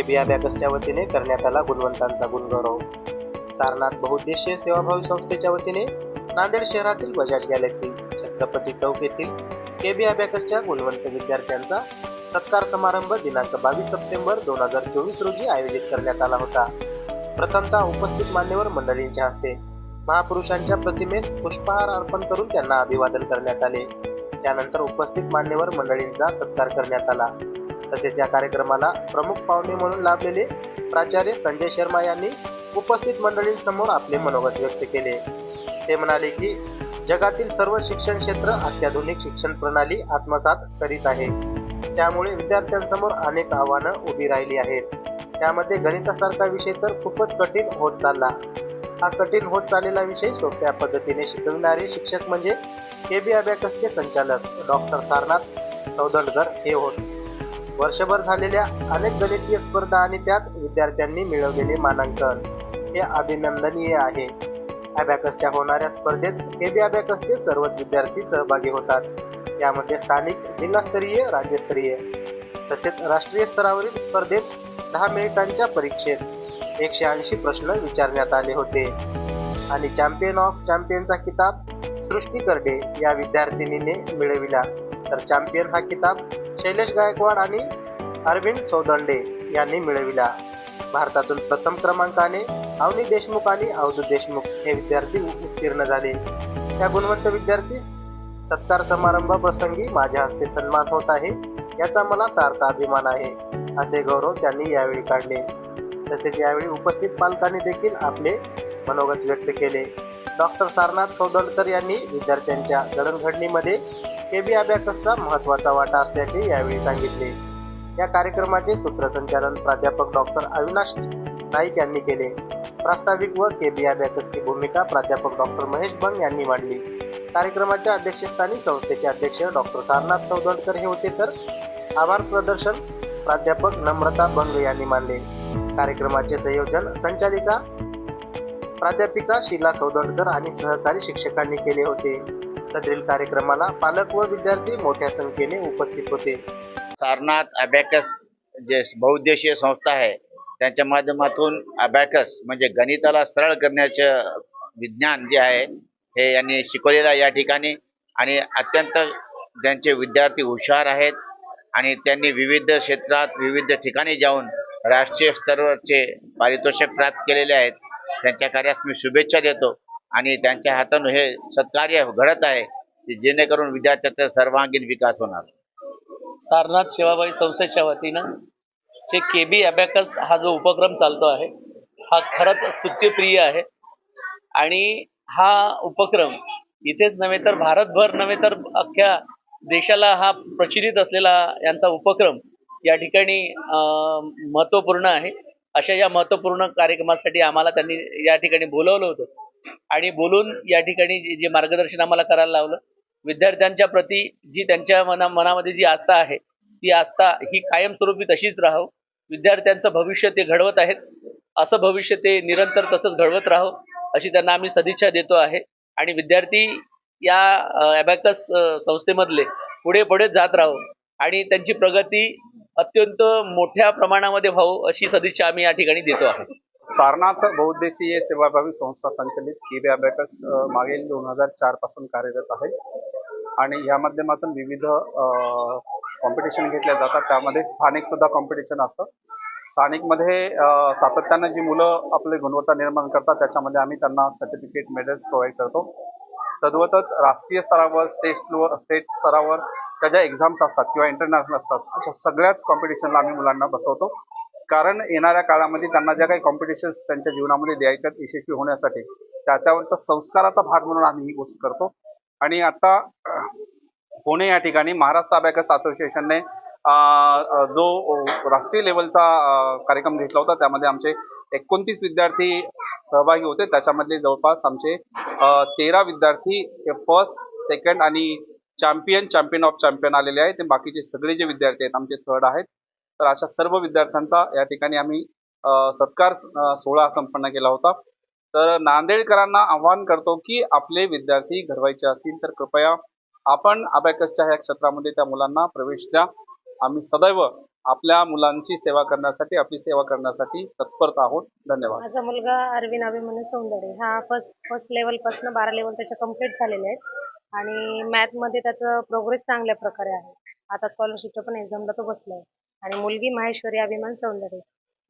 के बी वतीने करण्यात आला गुणवंतांचा गुणगौरव. सारनाथ बहुउद्देशीय सेवाभावी संस्थेच्या वतीने नांदेड शहरातील बजाज गॅलेक्सी छत्रपती चौक येथील के बी गुणवंत विद्यार्थ्यांचा सत्कार समारंभ दिनांक बावीस सप्टेंबर दोन हजार चोवीस रोजी आयोजित करण्यात आला होता. प्रथमतः उपस्थित मान्यवर मंडळींच्या हस्ते महापुरुषांच्या प्रतिमेस पुष्पहार अर्पण करून त्यांना अभिवादन करण्यात आले. त्यानंतर उपस्थित मान्यवर मंडळींचा सत्कार करण्यात आला. तसेच या कार्यक्रमाला प्रमुख पाहुणे म्हणून लाभलेले प्राचार्य संजय शर्मा यांनी उपस्थित मंडळींसमोर आपले मनोगत व्यक्त केले. ते म्हणाले की जगातील सर्व शिक्षण क्षेत्र अत्याधुनिक शिक्षण प्रणाली आत्मसात करीत आहे. त्यामुळे विद्यार्थ्यांसमोर अनेक आव्हानं उभी राहिली आहेत. त्यामध्ये गणितासारखा विषय तर खूपच कठीण होत चालला. हा कठीण होत चाललेला विषय सोप्या पद्धतीने शिकविणारे शिक्षक म्हणजे के बी अबॅकसचे संचालक डॉक्टर सारनाथ सौदंडकर हे होत. वर्षभर झालेल्या अनेक गणितीय स्पर्धा आणि त्यात विद्यार्थ्यांनी मिळवलेले मानांकन हे अभिनंदनीय आहे. अभ्याकसच्या होणाऱ्या स्पर्धेत एबी अभ्याकसचे सर्वच विद्यार्थी सहभागी होतात. यामध्ये स्थानिक जिल्हास्तरीय राज्यस्तरीय तसेच राष्ट्रीय स्तरावरील स्पर्धेत दहा मिनिटांच्या परीक्षेत एकशे ऐंशी प्रश्न विचारण्यात आले होते. आणि चॅम्पियन ऑफ चॅम्पियनचा किताब सृष्टी करडे या विद्यार्थिनीने मिळविला. तर चॅम्पियन हा किताब शैलेश गायकवाड आणि अरविंद सौदंडे यांनी मिळविला. भारतातून प्रथम क्रमांकाने अवनी देशमुख आणि अवधू देशमुख हे विद्यार्थी उत्तीर्ण झाले. त्या गुणवंत विद्यार्थी सत्कार समारंभ प्रसंगी माझ्या हस्ते सन्मान होत आहे. याचा मला सारखा अभिमान आहे असे गौरव त्यांनी यावेळी काढले. तसेच यावेळी उपस्थित पालकांनी देखील आपले मनोगत व्यक्त केले. डॉक्टर सारनाथ सौदळकर यांनी विद्यार्थ्यांच्या जडणघडणीमध्ये केबी अबॅकसचा महत्त्वाचा वाटा असल्याचे यावेळी सांगितले. या कार्यक्रमाचे सूत्रसंचालन प्राध्यापक डॉक्टर अविनाश नाईक यांनी केले. प्रास्ताविक व केबी अबॅकसची भूमिका प्राध्यापक डॉक्टर महेश बंग यांनी मांडली. कार्यक्रमाच्या अध्यक्षस्थानी संस्थेचे अध्यक्ष डॉक्टर सारनाथ सौदळकर हे होते तर आभार प्रदर्शन प्राध्यापक नम्रता बंग यांनी मानले. कार्यक्रमाचे संयोजन संचालिका प्राध्यापिका शीला सौदंडकर आणि सहकारी शिक्षकांनी केले होते. सदरील कार्यक्रमाला पालक व विद्यार्थी मोठ्या संख्येने उपस्थित होते. सारनाथ अबॅकस जे बहुउद्देशीय संस्था आहे त्यांच्या माध्यमातून अबॅकस म्हणजे गणिताला सरळ करण्याचं विज्ञान जे आहे हे यांनी शिकवलेलं आहे या ठिकाणी. आणि अत्यंत त्यांचे विद्यार्थी हुशार आहेत आणि त्यांनी विविध क्षेत्रात विविध ठिकाणी जाऊन राष्ट्रीय स्तरावरचे पारितोषिक प्राप्त केलेले आहेत. त्यांच्या कार्यास मी शुभेच्छा देतो. आणि त्यांच्या हातानं हे सत्कार्य घडत आहे जेणेकरून विद्यार्थ्याचा सर्वांगीण विकास होणार. सारनाथ सेवाबाई संस्थेच्या वतीनं जे के बी अबॅकस हा जो उपक्रम चालतो आहे हा खरंच स्तुत्यप्रिय आहे. आणि हा उपक्रम इथेच नव्हे तर भारतभर नव्हे तर अख्ख्या देशाला हा प्रचलित असलेला यांचा उपक्रम या ठिकाणी अं, महत्त्वपूर्ण आहे. अशा या महत्त्वपूर्ण कार्यक्रमासाठी आम्हाला त्यांनी या ठिकाणी बोलवलं होतं. आणि बोलून या ठिकाणी जे- मार्गदर्शन आम्हाला करायला लावलं. विद्यार्थ्यांच्या प्रती जी त्यांच्या मना मनामध्ये जी आस्था आहे ती आस्था ही कायमस्वरूपी तशीच राहो विद्यार्थ्यांचं भविष्य ते घडवत आहेत. असं भविष्य ते निरंतर तसंच घडवत राहो अशी त्यांना आम्ही सदिच्छा देतो आहे. आणि विद्यार्थी या अबॅकस संस्थेमधले पुढे पुढे जात राहो आणि त्यांची प्रगती अत्यंत मोठ्या प्रमाणामध्ये व्हावं अशी सदिच्छा आम्ही या ठिकाणी देतो आहोत सारनाथ बहुद्देशीय सेवाभावी संस्था संचलित केबी अबॅकस मागील दोन हजार चारपासून कार्यरत आहे. आणि या माध्यमातून विविध कॉम्पिटिशन घेतल्या जातात. त्यामध्ये स्थानिक सुद्धा कॉम्पिटिशन असतं. स्थानिकमध्ये सातत्यानं जी मुलं आपली गुणवत्ता निर्माण करतात त्याच्यामध्ये आम्ही त्यांना सर्टिफिकेट मेडल्स प्रोव्हाइड करतो. तद्वतच राष्ट्रीय स्तरावर स्टेट स्टेट स्तरावर त्या ज्या एक्झाम्स असतात किंवा इंटरनॅशनल असतात अशा सगळ्याच कॉम्पिटिशनला आम्ही मुलांना बसवतो. कारण येणाऱ्या काळामध्ये त्यांना ज्या काही कॉम्पिटिशन्स त्यांच्या जीवनामध्ये द्यायच्यात यशस्वी होण्यासाठी त्याच्यावरचा संस्काराचा भाग म्हणून आम्ही ही गोष्ट करतो. आणि आता पुणे या ठिकाणी महाराष्ट्र अबॅकस असोसिएशनने जो राष्ट्रीय लेवलचा कार्यक्रम घेतला होता त्यामध्ये आमचे एकोणतीस विद्यार्थी सहभागी होते. त्याच्यामधले जवळपास आमचे तेरा विद्यार्थी फर्स्ट सेकंड आणि चॅम्पियन चॅम्पियन ऑफ चॅम्पियन आलेले आहेत. ते बाकीचे सगळे जे विद्यार्थी आहेत आमचे थर्ड आहेत. तर अशा सर्व विद्यार्थ्यांचा या ठिकाणी आम्ही सत्कार सोहळा संपन्न केला होता. तर नांदेडकरांना आव्हान करतो की आपले विद्यार्थी घडवायचे असतील तर कृपया आपण अबॅकसच्या ह्या क्षेत्रामध्ये त्या मुलांना प्रवेश द्या. आम्ही सदैव आपल्या मुलांची सेवा करण्यासाठी आपली सेवा करण्यासाठी तत्पर आहोत. धन्यवाद. माझा मुलगा अरविंद अभिमन्यू सौंदर्य. हा फर्स्ट फर्स्ट लेवलपासून बारा लेवल त्याच्या कंप्लीट झालेले आहेत. आणि मॅथमध्ये त्याचं प्रोग्रेस चांगल्या प्रकारे आहे. आता स्कॉलरशिपच्या पण एक्झामला तो बसला आहे आणि मुलगी माहेश्वरी अभिमान सौंदर्य.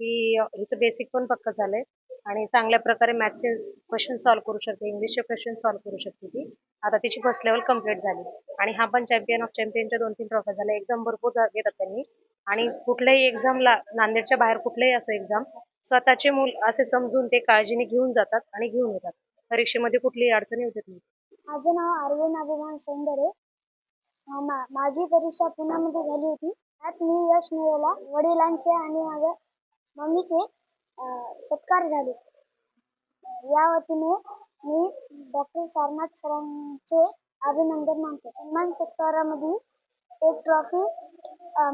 ही हिचं बेसिक पण पक्क झालंय. आणि चांगल्या प्रकारे मॅथचे क्वेश्चन सॉल्व्ह करू शकते इंग्लिशचे क्वेश्चन सॉल्व्ह करू शकते ती. आता तिची फर्स्ट लेवल कंप्लीट झाली. आणि हा पण चॅम्पियन ऑफ चॅम्पियनच्या दोन तीन ट्रॉफी झाल्या. एक्झाम भरपूर घेतात त्यांनी. आणि कुठल्याही एक्झामला नांदेडच्या बाहेर कुठलेही असो एक्झाम स्वतःचे मूल असे समजून ते काळजीने घेऊन जातात आणि घेऊन येतात. परीक्षेमध्ये कुठलीही अडचणी होत नाही. माझं नाव अरविंद अभिमान सौंदर्य. माझी परीक्षा पुण्यामध्ये झाली होती. त्यात मी यश मिळवला. वडिलांचे आणि माझ्या मम्मीचे सत्कार झाले. या वतीने मी डॉक्टर सारनाथ सरांचे अभिनंदन मानतो. सन्मान सत्कारामध्ये एक ट्रॉफी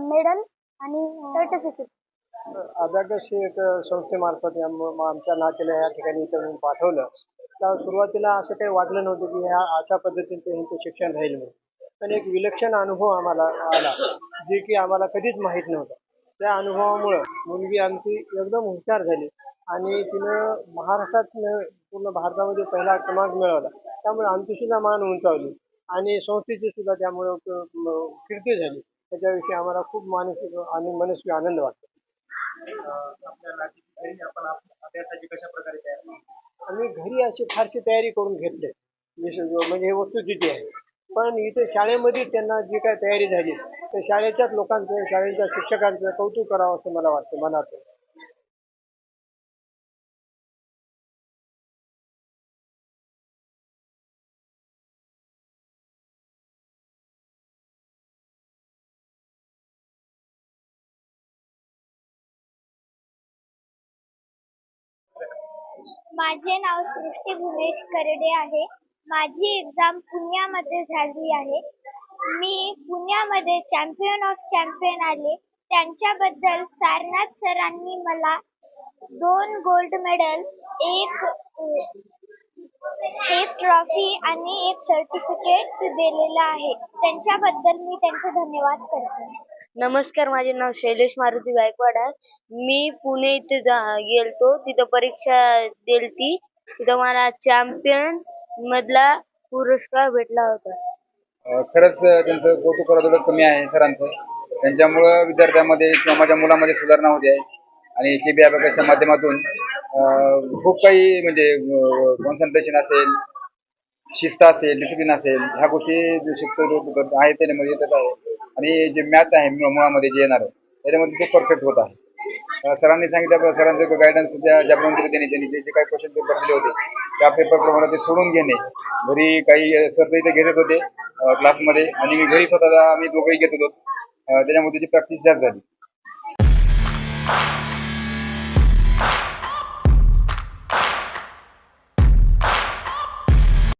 मेडल आणि सर्टिफिकेट अभ्यागस एक संस्थेमार्फत आमच्या नातेला या ठिकाणी इथं पाठवलं. तर सुरुवातीला असं काही वाटलं नव्हतं की ह्या अशा पद्धतीने ते शिक्षण राहील म्हणून. पण एक विलक्षण अनुभव आम्हाला आला जे की आम्हाला कधीच माहीत नव्हतं. त्या अनुभवामुळं मुलगी आमची एकदम हुशार झाली आणि तिनं महाराष्ट्रात पूर्ण भारतामध्ये पहिला क्रमांक मिळवला. त्यामुळे आमची सुद्धा मान उंचावली आणि संस्थेची सुद्धा त्यामुळं कीर्ती झाली. त्याच्याविषयी आम्हाला खूप मानसिक आणि मनस्वी आनंद वाटतो. आम्ही घरी अशी फारशी तयारी करून घेतले. म्हणजे हे वस्तुस्थिती आहे. पण इथे शाळेमध्ये त्यांना जी काय तयारी झाली त्या शाळेच्याच लोकांचं शाळेच्या शिक्षकांचं कौतुक करावं असं मला वाटतं मनातून. माझे नाव सृष्टी भुवनेश करडे आहे. माझी एक्झाम पुण्यामध्ये झाली आहे. मी पुण्यामध्ये चॅम्पियन ऑफ चॅम्पियन आले. त्यांच्याबद्दल सारनाथ सरांनी मला दोन गोल्ड मेडल एक एक ट्रॉफी आणि एक सर्टिफिकेट दिलेलं आहे. त्यांच्याबद्दल मी त्यांचे धन्यवाद करते. नमस्कार माझे नाव शैलेश मारुती गायकवाड आहे. मी पुणे इथे जा- गेलतो. तिथं परीक्षा दिलती. तिथं मला चॅम्पियन मधला पुरस्कार भेटला होता. खरंच त्यांचं कौतुक थोडं कमी आहे सरांचं. त्यांच्यामुळं विद्यार्थ्यांमध्ये किंवा माझ्या मुलामध्ये सुधारणा होते आहे. आणि के बी अभ्यासाच्या माध्यमातून खूप काही म्हणजे कॉन्सन्ट्रेशन असेल शिस्त असेल डिसिप्लिन असेल ह्या गोष्टी शिकतो आहे त्याच्यामध्ये येतच आहे. आणि जे मॅथ आहे मुळामध्ये जे येणार आहे त्याच्यामध्ये तो परफेक्ट होत आहे. सरांनी सांगितलं सरांचं गायडन्स त्या ज्याप्रमाणे दिले त्यांनी त्यांनी जे जे काही क्वेश्चन पेपर दिले होते त्या पेपरप्रमाणे ते सोडून घेणे. घरी काही सर इथे घेत होते क्लासमध्ये आणि मी घरी स्वतः आम्ही दोघंही घेत होतो. त्याच्यामध्ये ती प्रॅक्टिस जास्त झाली.